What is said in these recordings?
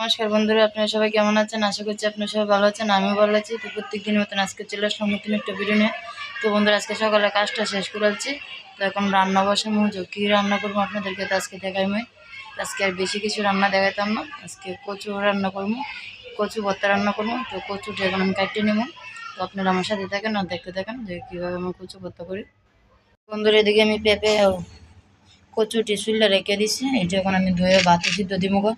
নমস্কার বন্ধুরা, আপনারা সবাই কেমন আছেন? আশা করছি আপনারা সবাই ভালো আছেন, আমিও ভালো আছি। তো প্রত্যেক দিনের মতন আজকে চলে নতুন একটা ভিডিও নিয়ে। তো বন্ধুরা, আজকে সকালে কাজটা শেষ করেছি তো এখন রান্না বসানো হচ্ছে কী রান্না করব আপনাদেরকে তো আজকে দেখাই মই আজকে আর বেশি কিছু রান্না দেখাতাম না। আজকে কচু রান্না করব, কচু ভর্তা রান্না করব। তো কচুটা এখন আমি কাটিয়ে নেব। তো আপনারা আমার সাথে থাকেন আর দেখতে থাকেন, যে কীভাবে আমি কচু ভর্তা করি। বন্ধুরা, এদিকে আমি পেঁপে কচুটি শুলে রেখে দিছি। এই এখন আমি ধুয়ে ভাতে সিদ্ধ গো।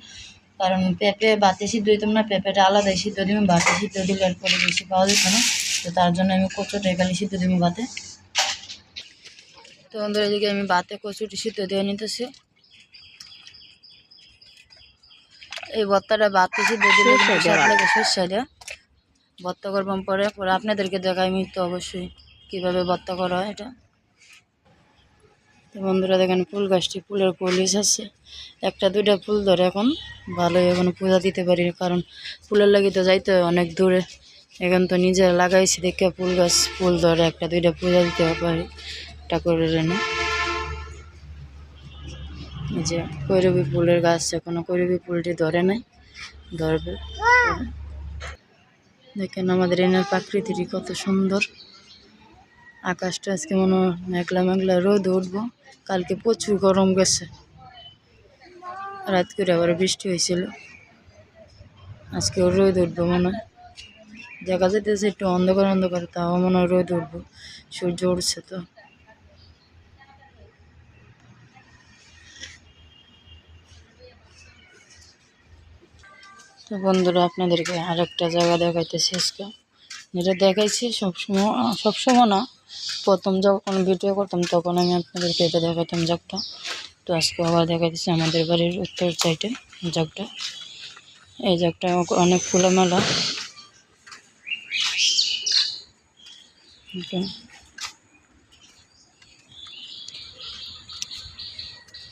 কারণ পেঁপে বাতি সিদ্ধ দিতাম না পেঁপেটা আলাদাই সিদ্ধ দিব বাতি সিদ্ধ দিলে এর পরে বেশি পাওয়া যেত না। তো তার জন্য আমি কচুটা এখানে সিদ্ধ দিব বাতে। তো বন্ধুরা এদিকে আমি বাতে কচুটি সিদ্ধ দিয়ে নিতেছি। এই ভর্তাটা বাতি সিদ্ধ দিলে লাগে সর্ষে ভর্তা করবাম পরে পরে আপনাদেরকে দেখাই আমি তো অবশ্যই কীভাবে ভর্তা করা হয় এটা। তো বন্ধুরা দেখেন, ফুল গাছটি ফুলের পলিশ আছে। একটা, দুইটা ফুল ধরে এখন ভালোই এখন পূজা দিতে পারি, কারণ ফুলের লাগি তো যাইতে অনেক দূরে। এখন তো নিজে লাগাইছি দেখে ফুল গাছ, ফুল ধরে একটা, দুইটা পূজা দিতে পারি, ঠাকুরের এই যে কৈরবী ফুলের গাছ, এখনও কৈরবী ফুলটি ধরে নাই, ধরবে। দেখেন আমাদের এনার প্রাকৃতিক কত সুন্দর। আকাশটা আজকে মনে হয় মেঘলা মেঘলা রোদ উঠবো। কালকে প্রচুর গরম গেছে। রাত করে আবার বৃষ্টি হয়েছিল। আজকে রোদ উঠবো মনে হয়। দেখা যাইতেছে একটু অন্ধকার অন্ধকার, তাও মনে হয় রোদ উঠবো। সূর্য উঠছে তো। তো বন্ধুরা, আপনাদেরকে আরেকটা জায়গা দেখাইতেছি আজকে। যেটা দেখাইছি সবসময় সবসময় না প্রথম যখন ভিডিও করতাম, তখন আমি আপনাদেরকে এটা দেখাতাম জাগটা। তো আজকে আবার দেখাইতেছি আমাদের বাড়ির উত্তর সাইডে জাগটা। এই জাগটা অনেক খোলামেলা।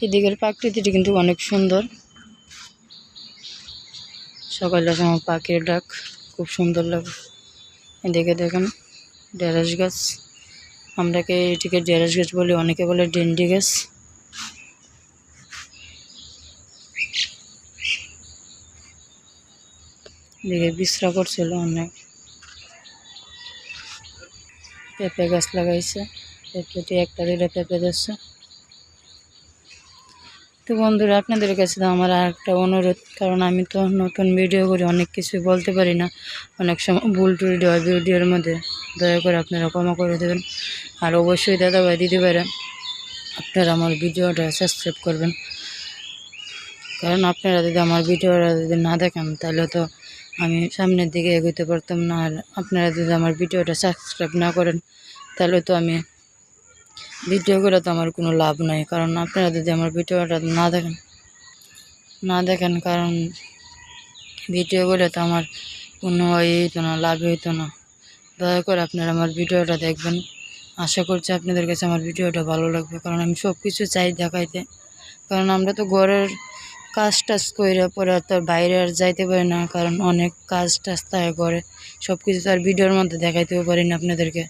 এদিকের প্রাকৃতিটি কিন্তু অনেক সুন্দর। সকালের সময় পাখির ডাক, খুব সুন্দর লাগে। এদিকে দেখেন, ঢেঁড়স গাছ। আমরাকে এটিকে ডেরাস গাছ বলি অনেকে বলে ডেন্ডি গাছ এদিকে বিশ্রা করছিল অনেক। পেঁপে গাছ লাগাইছে। পেঁপেটি একটা দুইটা পেঁপে দিচ্ছে তো বন্ধুরা, আপনাদের কাছে তো আমার আর একটা অনুরোধ, কারণ আমি তো নতুন ভিডিও করি অনেক কিছুই বলতে পারি না। অনেক সময় ভুল টুল হয় ভিডিওর মধ্যে, দয়া করে আপনারা ক্ষমা করে দেবেন। আর অবশ্যই দাদাভাই দিতে পারেন আপনারা আমার ভিডিওটা সাবস্ক্রাইব করবেন। কারণ আপনারা যদি আমার ভিডিওটা যদি না দেখেন, তাহলে তো আমি সামনের দিকে এগোতে পারতাম না। আর আপনারা যদি আমার ভিডিওটা সাবস্ক্রাইব না করেন, তাহলে তো আমি ভিডিও করে তো আমার কোনো লাভ নাই। কারণ আপনারা যদি আমার ভিডিওটা না দেখেন না দেখেন, কারণ ভিডিও করে তো আমার কোনো ইয়ে হইতো না, লাভ হইতো না। দয়া করে আপনারা আমার ভিডিওটা দেখবেন। আশা করছি আপনাদের কাছে আমার ভিডিওটা ভালো লাগবে। কারণ আমি সব কিছু চাই দেখাইতে। কারণ আমরা তো ঘরের কাজ টাজ করে পরে তো বাইরে আর যাইতে পারি না। কারণ অনেক কাজ টাজ থাকে ঘরে। সব কিছু তো আর ভিডিওর মধ্যে দেখাইতেও পারি না আপনাদেরকে।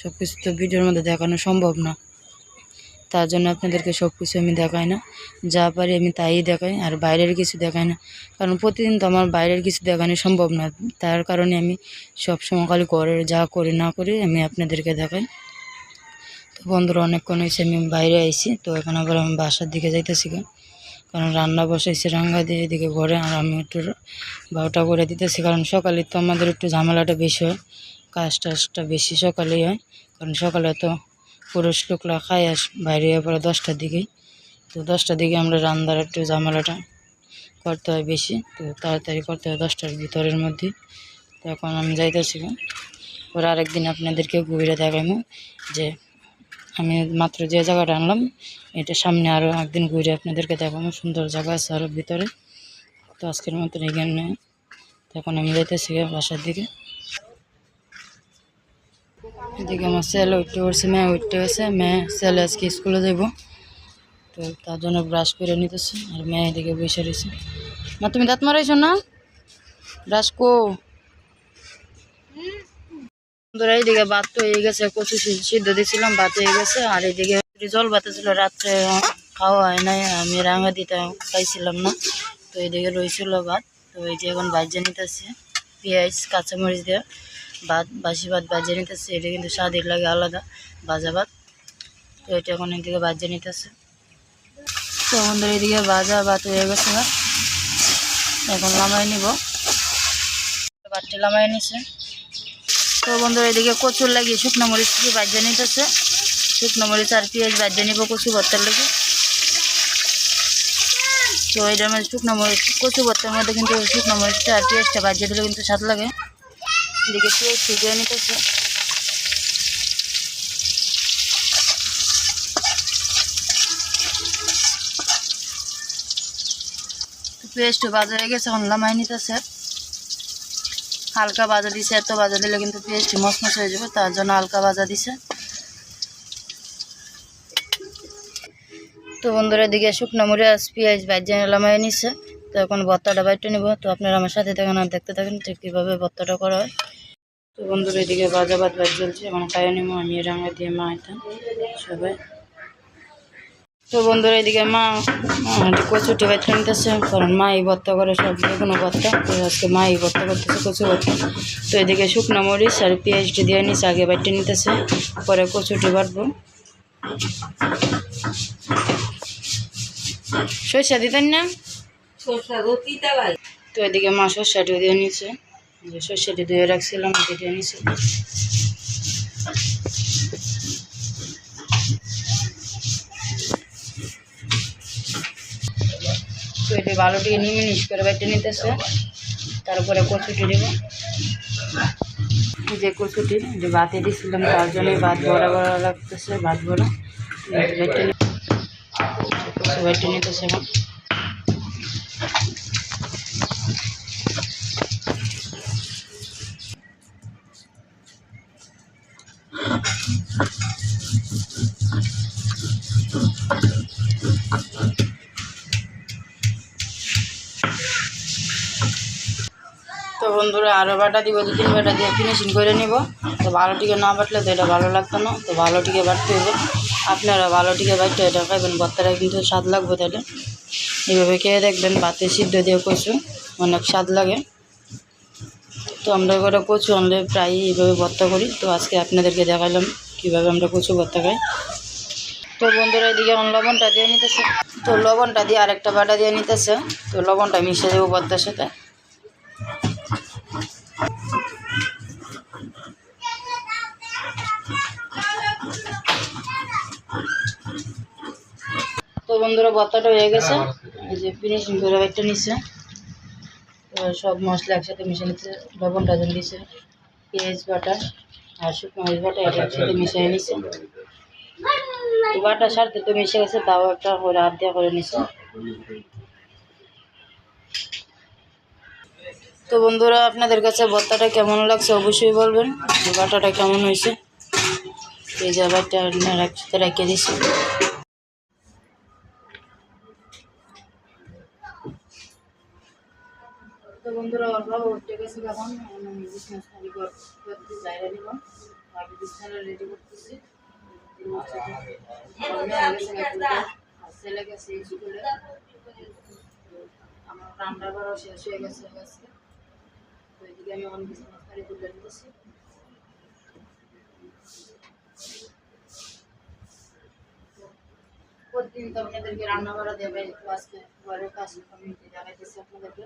সব কিছু তো ভিডিওর মধ্যে দেখানো সম্ভব না। তার জন্য আপনাদেরকে সব কিছু আমি দেখাই না। যা পারি আমি তাই দেখাই, আর বাইরের কিছু দেখাই না। কারণ প্রতিদিন তো আমার বাইরের কিছু দেখানো সম্ভব না। তার কারণে আমি সব সময় খালি ঘরের যা করি না করি আমি আপনাদেরকে দেখাই। তো বন্ধুরা, অনেকক্ষণ হয়েছে আমি বাইরে আইছি, তো এখন আবার আমি বাসার দিকে যাইতেছি। কারণ রান্না বসাইছি রাঙ্গা দিয়ে এদিকে ঘরে, আর আমি একটু বারোটা করে দিতেছি। কারণ সকালে তো আমাদের একটু ঝামেলাটা বেশি হয়। কাজ টাজটা বেশি সকালেই হয়, কারণ সকালে তো পুরুষ লোকরা খায় আস বাইরে পড়ে দশটার দিকেই তো দশটার দিকে আমরা রান্নার একটু ঝামেলাটা করতে হয় বেশি, তো তাড়াতাড়ি করতে হয় দশটার ভিতরের মধ্যে। তো এখন আমি যাইতেছি। পরে আরেকদিন আপনাদেরকে ঘুরে দেখাবো যে আমি মাত্র যে জায়গাটা আনলাম, এটা সামনে আরও একদিন ঘুরে আপনাদেরকে দেখাবো, সুন্দর জায়গা আছে আরও ভিতরে। তো আজকের মতন এখানে। এখন আমি যাইতেছি বাসার দিকে। এদিকে আমার ছেলে উঠতে পড়ছে মেয়ে উঠতে গেছে মেয়ে ছেলে আজকে স্কুলে যাব। তো তার জন্য ব্রাশ করে নিতেছে আর মেয়ে এদিকে বসে রয়েছে মা, তুমি দাঁত মারাইছো না? ব্রাশ কো? বন্ধুরা এইদিকে ভাত তো হয়ে গেছে, কচু সিদ্ধ দিয়েছিলাম ভাত হয়ে গেছে আর এইদিকে জল ভাতে ছিল রাত্রে খাওয়া হয় নাই, আমি রাঙা দিতে খাইছিলাম না। তো এইদিকে রয়েছিল ভাত তো এই যে এখন ভাজ্যা নিতেছে পেঁয়াজ কাঁচামরিচ দেওয়া ভাত, বাসি ভাত ভাজ্যা নিতেছে, এটা কিন্তু স্বাদের লাগে আলাদা, ভাজা ভাত। তো এটা এখন এদিকে ভাজ্যা নিতেছে। তো বন্ধুরা, এদিকে ভাজা ভাত হয়ে গেছে না? এখন লামাই নিব। ভাতটি লামাই নিছে। তো বন্ধুরা, এদিকে কচুর লাগিয়ে শুকনো মরিচ দিয়ে ভাজ্যা নিতেছে। শুকনো মরিচ আর পেঁয়াজ ভাজ্যা নিব কচু ভর্তার লাগে। তো এটার মধ্যে শুকনো মরিচ, কচু ভর্তার মধ্যে কিন্তু শুকনো মরিচটা আর পেঁয়াজটা ভাজিয়ে দিলে কিন্তু স্বাদ লাগে। এদিকে পেঁয়াজ ভিজিয়ে নিতেছে। পেঁয়াজটা বাজা হয়ে গেছে এখন নিতেছে। হালকা বাজা দিছে, এত বাজা দিলে কিন্তু পেঁয়াজটি মচমচ হয়ে যাবে, তার জন্য হালকা বাজা দিছে। তো বন্ধুরা দিকে শুকনো মরিচ, পেঁয়াজ ভাজ্যা লামাই নিচ্ছে তো এখন ভর্তাটা বাইটে নিব। তো আপনারা আমার সাথে থাকেন আর দেখতে থাকেন ঠিক কীভাবে ভর্তাটা করা হয়। তো বন্ধুরা এদিকে ভাজা ভাত ভাজ চলছে এখন খাইয়ে নিব আমি রাঙা দিয়ে মা আইতাম সবাই। তো বন্ধুরা এদিকে মা কচুটি বাইটে নিতেছে কারণ মা এই ভর্তা করে সব যে কোনো ভর্তা তো আজকে মা এই ভর্তা করতেছে কচু ভর্তা। তো এদিকে শুকনো মরিচ আর পেঁয়াজটি দিয়ে নিচ্ছে আগে বাইটে নিতেছে পরে কচুটি বাটবো। সরষা দিতেন না? তো এদিকে মা সরষাটি দিয়ে নিচ্ছে যে সরষাটি ধুয়ে রাখছিলাম দিয়ে নিচ্ছে তো এটি ভালোটিকে করে বেটে নিতেছে, তারপরে কচুটি দেব। যে কচুটি যে ভাতে দিয়েছিলাম তার জন্য ভাত বড়া বড়া লাগতেছে, ভাত বড়া। বেটে নিতেছে এখন। তো বন্ধুরা আরও বাটা দিব, দু তিন বাটা দিয়ে ফিনিশিং করে নিব। তো ভালোটিকে না বাটলে তো এটা ভালো লাগতো না, তো ভালোটিকে বাটতে হবে। আপনারা ভালোটিকে বাটতে এটা খাইবেন, ভর্তাটা কিন্তু স্বাদ লাগবে তাহলে এইভাবে খেয়ে দেখবেন, ভাতে সিদ্ধ দিয়ে কচু, অনেক স্বাদ লাগে। তো আমরা করে কচু আনলে প্রায়ই এইভাবে ভর্তা করি। তো আজকে আপনাদেরকে দেখালাম কীভাবে আমরা কচু ভর্তা খাই। তো বন্ধুরা এদিকে এখন লবণটা দিয়ে নিতেছে। তো লবণটা দিয়ে আরেকটা বাটা দিয়ে নিতেছে। তো লবণটা মিশিয়ে দেবো ভর্তার সাথে। তো বন্ধুরা ভর্তাটা হয়ে গেছে। এই যে ফিনিশিং করে একটা নিচ্ছে সব মশলা একসাথে মিশে নিচ্ছে লবণটা যেন দিছে পেঁয়াজ, বাটা। আর এটা তো মিশে গেছে, তাও একটা করে করে তো বন্ধুরা, আপনাদের কাছে ভর্তাটা কেমন লাগছে অবশ্যই বলবেন। বাটাটা কেমন হয়েছে? এই জায়গাটা রাখছি রেখে দিচ্ছি বন্ধুরা অল্প উঠে গেছে এখন করতে নিব বিছানা রেডি করতেছি। ছেলে গেছে স্কুলে। আমার রান্না করা শেষ হয়ে গেছে আজকে তো এদিকে আমি এখন বিছানা খালি তুলে নিতেছি। প্রতিদিন তো আপনাদেরকে রান্না করা দেবে। আজকে ঘরের কাজ আমি জানাইতেছি আপনাদেরকে।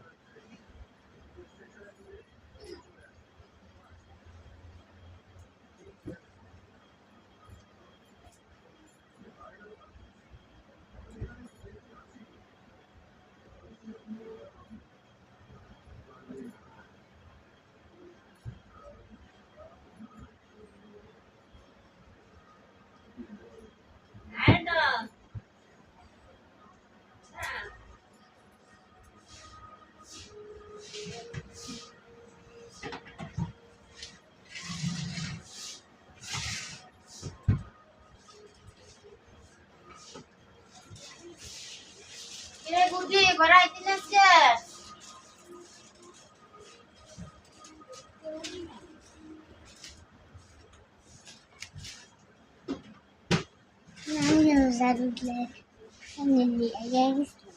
রে বুদ্ধি ঘরে আইতিস কে আমি জারুলে আমি নিয়ে গেছি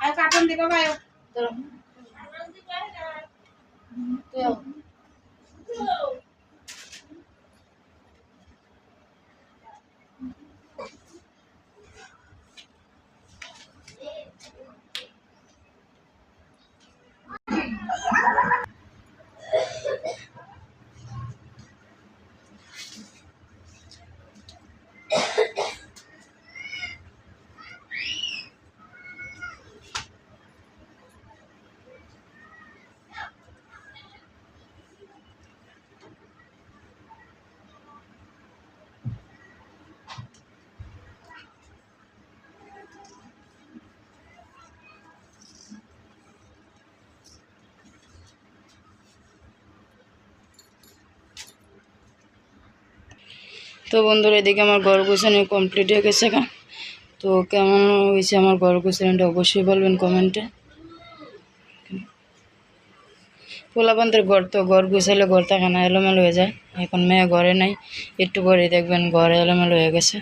আর কার্টুন দিবা ভাই ধরো। তো বন্ধুরা, এদিকে আমার ঘর গোছানো কমপ্লিট হয়ে গেছে তো কেমন হয়েছে আমার ঘর গোছানোটা অবশ্যই বলবেন কমেন্টে। পোলাপান্তের ঘর তো, ঘর গুছাইলে ঘর থাকে না, এলোমেলো হয়ে যায়। এখন মেয়ে ঘরে নাই, একটু পরে দেখবেন ঘর এলোমেলো হয়ে গেছে।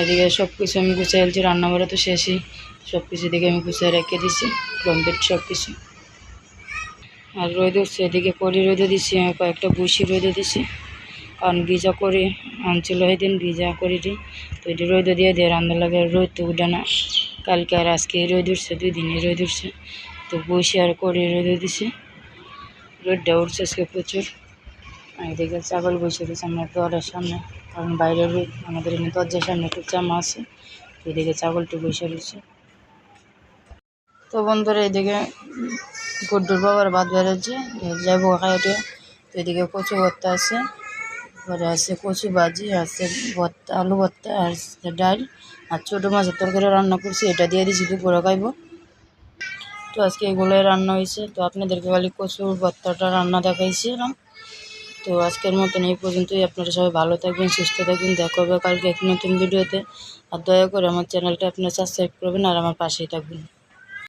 এদিকে সব কিছু আমি গুছিয়ে ফেলছি, রান্নাবাড়া তো শেষই। সব কিছু দিকে আমি গুছিয়ে রেখে দিছি কমপ্লিট সব কিছু আর রোদ উঠছে, এদিকে কড়ি রোদে দিছি কয়েকটা বুসি রোদে দিছি। কারণ ভিজা করে আনছিল সেদিন ভিজা করে দিই তো এটি রোদ দিয়ে দিয়ে রান্না লাগে রোদ তো উঠে না। কালকে আর আজকে রোদ উঠছে, দুই দিনে রোদ উঠছে। তো বসে আর করে রোদে দিছি। রোদটা উঠছে আজকে প্রচুর। এদিকে ছাগল বসে দিয়েছে আমার দরের সামনে। কারণ বাইরের রোদ, আমাদের এমনি দরজার সামনে একটু চামা আছে। এদিকে ছাগলটি বসে রয়েছে। তো বন্ধুরা, এদিকে গুড্ডুর বাবার ভাত বেরোচ্ছে। যাইব খাইতে। তো এদিকে কচু ভর্তা আছে। পরে আছে, কচু ভাজি আছে, ভর্তা, আলু ভর্তা আর ডাল। আর ছোটো মাছের তরকারি রান্না করছি, এটা দিয়ে দিয়েছি দুপুরে খাইব। তো আজকে এগুলোই রান্না হয়েছে। তো আপনাদেরকে খালি কচুর ভর্তাটা রান্না দেখাইছিলাম। তো আজকের মতন এই পর্যন্তই। আপনারা সবাই ভালো থাকবেন, সুস্থ থাকবেন। দেখা হবে কালকে এক নতুন ভিডিওতে। আর দয়া করে আমার চ্যানেলটা আপনারা সাবস্ক্রাইব করবেন আর আমার পাশেই থাকবেন।